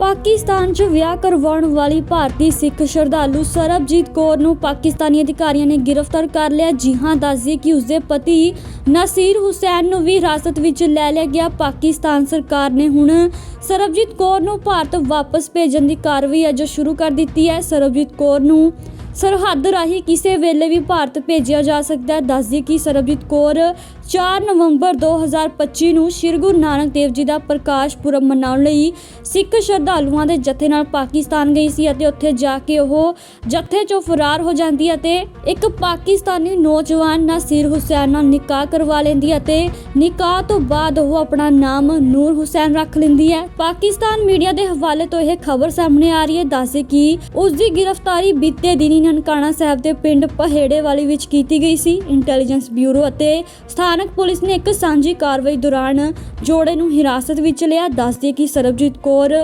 ਪਾਕਿਸਤਾਨ 'ਚ ਵਿਆਹ ਕਰਵਾਉਣ ਵਾਲੀ ਭਾਰਤੀ ਸਿੱਖ ਸ਼ਰਧਾਲੂ ਸਰਬਜੀਤ ਕੌਰ ਨੂੰ ਪਾਕਿਸਤਾਨੀ ਅਧਿਕਾਰੀਆਂ ਨੇ ਗ੍ਰਿਫਤਾਰ ਕਰ ਲਿਆ। ਜੀ ਹਾਂ ਦੱਸਦੀ ਕਿ ਉਸਦੇ ਪਤੀ ਨਾਸੀਰ ਹੁਸੈਨ ਨੂੰ ਵੀ ਹਿਰਾਸਤ ਵਿੱਚ ਲੈ ਲਿਆ ਗਿਆ। ਪਾਕਿਸਤਾਨ ਸਰਕਾਰ ਨੇ ਹੁਣ ਸਰਬਜੀਤ ਕੌਰ ਨੂੰ ਭਾਰਤ ਵਾਪਸ ਭੇਜਣ ਦੀ ਕਾਰਵਾਈ ਅਜੇ ਸ਼ੁਰੂ ਕਰ ਦਿੱਤੀ ਹੈ। ਸਰਬਜੀਤ ਕੌਰ ਨੂੰ ਸਰਹੱਦ ਰਾਹੀਂ ਕਿਸੇ ਵੇਲੇ ਵੀ ਭਾਰਤ ਭੇਜਿਆ ਜਾ ਸਕਦਾ ਹੈ। ਦੱਸਦੀ ਕਿ ਸਰਬਜੀਤ ਕੌਰ 4 ਨਵੰਬਰ 2025 ਨੂੰ ਸ਼੍ਰੀ ਗੁਰੂ ਨਾਨਕ ਦੇਵ ਜੀ ਦਾ ਪ੍ਰਕਾਸ਼ ਪੁਰਬ ਮਨਾਉਣ ਲਈ ਸਿੱਖ ਸ਼ਰਧਾਲੂਆਂ ਦੇ ਜਥੇ ਨਾਲ ਪਾਕਿਸਤਾਨ ਗਈ ਸੀ ਅਤੇ ਉੱਥੇ ਜਾ ਕੇ ਉਹ ਜਥੇ 'ਚੋਂ ਫਰਾਰ ਹੋ ਜਾਂਦੀ ਅਤੇ ਇੱਕ ਪਾਕਿਸਤਾਨੀ ਨੌਜਵਾਨ ਨਾਸੀਰ ਹੁਸੈਨ ਨਾਲ ਨਿਕਾਹ ਕਰਵਾ ਲੈਂਦੀ ਅਤੇ ਨਿਕਾਹ ਤੋਂ ਬਾਅਦ ਉਹ ਆਪਣਾ ਨਾਮ ਨੂਰ ਹੁਸੈਨ ਰੱਖ ਲੈਂਦੀ ਹੈ। ਪਾਕਿਸਤਾਨ ਮੀਡੀਆ ਦੇ ਹਵਾਲੇ ਤੋਂ ਇਹ ਖਬਰ ਸਾਹਮਣੇ ਆ ਰਹੀ ਹੈ। ਦੱਸੇ ਕਿ ਉਸ ਦੀ ਗ੍ਰਿਫਤਾਰੀ ਬੀਤੇ ਦਿਨੀ ਨਨਕਾਣਾ ਸਾਹਿਬ ਦੇ ਪਿੰਡ ਪਹੇੜੇ ਵਾਲੀ ਵਿੱਚ ਕੀਤੀ ਗਈ ਸੀ। ਇੰਟੈਲੀਜੈਂਸ ਬਿਊਰੋ ਅਤੇ ਸਥਾਨਕ ਪੁਲਿਸ ਨੇ ਇੱਕ ਸਾਂਝੀ ਕਾਰਵਾਈ ਦੌਰਾਨ ਜੋੜੇ ਨੂੰ ਹਿਰਾਸਤ ਵਿੱਚ ਲਿਆ। ਦੱਸਦੀ ਕਿ ਸਰਬਜੀਤ ਕੌਰ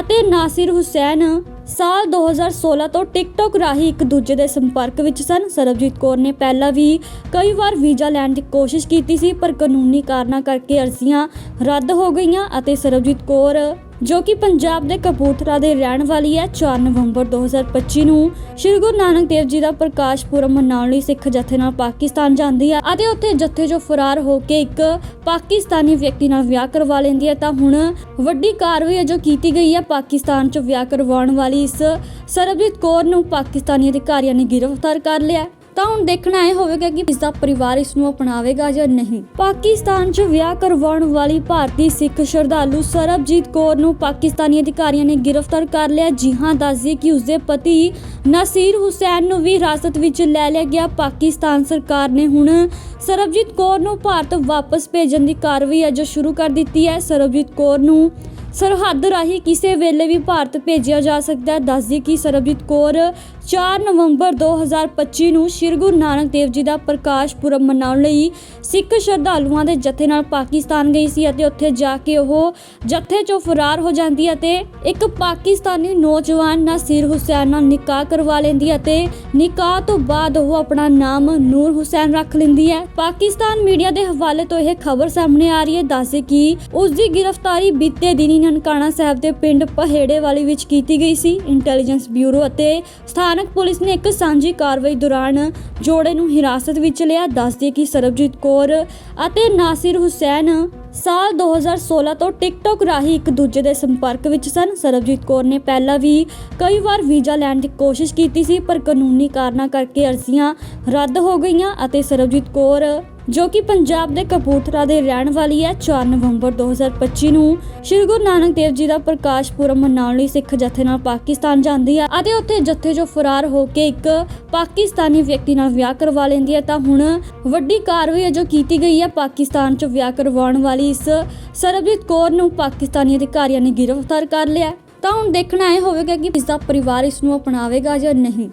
ਅਤੇ ਨਾਸਿਰ ਹੁਸੈਨ ਸਾਲ 2016 ਤੋਂ ਟਿਕਟੋਕ ਰਾਹੀਂ ਇੱਕ ਦੂਜੇ ਦੇ ਸੰਪਰਕ ਵਿੱਚ ਸਨ। ਸਰਬਜੀਤ ਕੌਰ ਨੇ ਪਹਿਲਾਂ ਵੀ ਕਈ ਵਾਰ ਵੀਜ਼ਾ ਲੈਣ ਦੀ ਕੋਸ਼ਿਸ਼ ਕੀਤੀ ਸੀ, ਪਰ ਕਾਨੂੰਨੀ ਕਾਰਨਾਂ ਕਰਕੇ ਅਰਜ਼ੀਆਂ ਰੱਦ ਹੋ ਗਈਆਂ ਅਤੇ ਸਰਬਜੀਤ ਕੌਰ ਜੋ ਕਿ ਪੰਜਾਬ ਦੇ ਕਪੂਰਥਲਾ ਦੇ ਰਹਿਣ ਵਾਲੀ ਹੈ। 4 ਨਵੰਬਰ 2025 ਨੂੰ ਸ਼੍ਰੀ ਗੁਰੂ ਨਾਨਕ ਦੇਵ ਜੀ ਦਾ ਪ੍ਰਕਾਸ਼ ਪੁਰਬ ਮਨਾਉਣ ਲਈ ਸਿੱਖ ਜਥੇ ਨਾਲ ਪਾਕਿਸਤਾਨ ਜਾਂਦੀ ਹੈ ਅਤੇ ਉੱਥੇ ਜਥੇ ਜੋ ਫਰਾਰ ਹੋ ਕੇ ਇੱਕ ਪਾਕਿਸਤਾਨੀ ਵਿਅਕਤੀ ਨਾਲ ਵਿਆਹ ਕਰਵਾ ਲੈਂਦੀ ਹੈ। ਤਾਂ ਹੁਣ ਵੱਡੀ ਕਾਰਵਾਈ ਹੈ ਜੋ ਕੀਤੀ ਗਈ ਹੈ। ਪਾਕਿਸਤਾਨ 'ਚ ਵਿਆਹ ਕਰਵਾਉਣ ਵਾਲੀ ਇਸ ਸਰਬਜੀਤ ਕੌਰ ਨੂੰ ਪਾਕਿਸਤਾਨੀ ਅਧਿਕਾਰੀਆਂ ਨੇ ਗ੍ਰਿਫਤਾਰ ਕਰ ਲਿਆ ਤਾਂ ਹੁਣ ਦੇਖਣਾ ਇਹ ਹੋਵੇਗਾ ਕਿ ਇਸ ਦਾ ਪਰਿਵਾਰ ਇਸ ਨੂੰ ਅਪਣਾਵੇਗਾ ਜਾਂ ਨਹੀਂ। ਪਾਕਿਸਤਾਨ 'ਚ ਵਿਆਹ ਕਰਵਾਉਣ ਵਾਲੀ ਭਾਰਤੀ ਸਿੱਖ ਸ਼ਰਧਾਲੂ ਸਰਬਜੀਤ ਕੌਰ ਨੂੰ ਪਾਕਿਸਤਾਨੀ ਅਧਿਕਾਰੀਆਂ ਨੇ ਗ੍ਰਿਫਤਾਰ ਕਰ ਲਿਆ। ਜੀ ਹਾਂ ਦੱਸਦੀ ਕਿ ਉਸਦੇ ਪਤੀ ਨਸੀਰ ਹੁਸੈਨ ਨੂੰ ਵੀ ਹਿਰਾਸਤ ਵਿੱਚ ਲੈ ਲਿਆ ਗਿਆ। ਪਾਕਿਸਤਾਨ ਸਰਕਾਰ ਨੇ ਹੁਣ ਸਰਬਜੀਤ ਕੌਰ ਨੂੰ ਭਾਰਤ ਵਾਪਸ ਭੇਜਣ ਦੀ ਕਾਰਵਾਈ ਅਜੇ ਸ਼ੁਰੂ ਕਰ ਦਿੱਤੀ ਹੈ। ਸਰਬਜੀਤ ਕੌਰ ਨੂੰ ਸਰਹੱਦ ਰਾਹੀਂ ਕਿਸੇ ਵੇਲੇ ਵੀ ਭਾਰਤ ਭੇਜਿਆ ਜਾ ਸਕਦਾ ਹੈ। ਦੱਸਦੀ ਕਿ ਸਰਬਜੀਤ ਕੌਰ 4 ਨਵੰਬਰ 2025 ਨੂੰ ਸ਼੍ਰੀ ਗੁਰੂ ਨਾਨਕ ਦੇਵ ਜੀ ਦਾ ਪ੍ਰਕਾਸ਼ ਪੁਰਬ ਮਨਾਉਣ ਲਈ ਸਿੱਖ ਸ਼ਰਧਾਲੂਆਂ ਦੇ ਜਥੇ ਨਾਲ ਪਾਕਿਸਤਾਨ ਗਈ ਸੀ ਅਤੇ ਉੱਥੇ ਜਾ ਕੇ ਉਹ ਜਥੇ 'ਚੋਂ ਫਰਾਰ ਹੋ ਜਾਂਦੀ ਅਤੇ ਇੱਕ ਪਾਕਿਸਤਾਨੀ ਨੌਜਵਾਨ ਨਾਸੀਰ ਹੁਸੈਨ ਨਾਲ ਨਿਕਾਹ ਕਰਵਾ ਲੈਂਦੀ ਅਤੇ ਨਿਕਾਹ ਤੋਂ ਬਾਅਦ ਉਹ ਆਪਣਾ ਨਾਮ ਨੂਰ ਹੁਸੈਨ ਰੱਖ ਲੈਂਦੀ ਹੈ। ਪਾਕਿਸਤਾਨ ਮੀਡੀਆ ਦੇ ਹਵਾਲੇ ਤੋਂ ਇਹ ਖਬਰ ਸਾਹਮਣੇ ਆ ਰਹੀ ਹੈ। ਦੱਸੇ ਕਿ ਉਸ ਦੀ ਗ੍ਰਿਫਤਾਰੀ ਬੀਤੇ ਦਿਨੀ ਨਨਕਾਣਾ ਸਾਹਿਬ ਦੇ ਪਿੰਡ ਪਹੇੜੇ ਵਾਲੀ ਵਿੱਚ ਕੀਤੀ ਗਈ ਸੀ। ਇੰਟੈਲੀਜੈਂਸ ਬਿਊਰੋ ਅਤੇ ਸਥਾਨਕ ਪੁਲਿਸ ਨੇ ਇੱਕ ਸਾਂਝੀ ਕਾਰਵਾਈ ਦੌਰਾਨ ਜੋੜੇ ਨੂੰ ਹਿਰਾਸਤ ਵਿੱਚ ਲਿਆ। ਦੱਸਦੇ ਕਿ ਸਰਬਜੀਤ ਕੌਰ ਅਤੇ ਨਾਸਿਰ ਹੁਸੈਨ ਸਾਲ 2016 ਤੋਂ ਟਿਕਟੋਕ ਰਾਹੀਂ ਇੱਕ ਦੂਜੇ ਦੇ ਸੰਪਰਕ ਵਿੱਚ ਸਨ। ਸਰਬਜੀਤ ਕੌਰ ਨੇ ਪਹਿਲਾਂ ਵੀ ਕਈ ਵਾਰ ਵੀਜ਼ਾ ਲੈਣ ਦੀ ਕੋਸ਼ਿਸ਼ ਕੀਤੀ ਸੀ, ਪਰ ਕਾਨੂੰਨੀ ਕਾਰਨਾਂ ਕਰਕੇ ਅਰਜ਼ੀਆਂ ਰੱਦ ਹੋ ਗਈਆਂ ਅਤੇ ਸਰਬਜੀਤ ਕੌਰ ਜੋ ਕਿ ਪੰਜਾਬ ਦੇ ਕਪੂਰਥਲਾ ਦੇ ਰਹਿਣ ਵਾਲੀ ਹੈ। 4 ਨਵੰਬਰ 2025 ਨੂੰ ਸ਼੍ਰੀ ਗੁਰੂ ਨਾਨਕ ਦੇਵ ਜੀ ਦਾ ਪ੍ਰਕਾਸ਼ ਪੁਰਬ ਮਨਾਉਣ ਲਈ ਸਿੱਖ ਜਥੇ ਨਾਲ ਪਾਕਿਸਤਾਨ ਜਾਂਦੀ ਹੈ ਅਤੇ ਉੱਥੇ ਜਥੇ ਜੋ ਫਰਾਰ ਹੋ ਕੇ ਇੱਕ ਪਾਕਿਸਤਾਨੀ ਵਿਅਕਤੀ ਨਾਲ ਵਿਆਹ ਕਰਵਾ ਲੈਂਦੀ ਹੈ। ਤਾਂ ਹੁਣ ਵੱਡੀ ਕਾਰਵਾਈ ਹੈ ਜੋ ਕੀਤੀ ਗਈ ਹੈ। ਪਾਕਿਸਤਾਨ 'ਚ ਵਿਆਹ ਕਰਵਾਉਣ ਵਾਲੀ ਇਸ ਸਰਬਜੀਤ ਕੌਰ ਨੂੰ ਪਾਕਿਸਤਾਨੀ ਅਧਿਕਾਰੀਆਂ ਨੇ ਗ੍ਰਿਫਤਾਰ ਕਰ ਲਿਆ ਤਾਂ ਹੁਣ ਦੇਖਣਾ ਇਹ ਹੋਵੇਗਾ ਕਿ ਇਸ ਦਾ ਪਰਿਵਾਰ ਇਸ ਨੂੰ ਅਪਣਾਵੇਗਾ ਜਾਂ ਨਹੀਂ।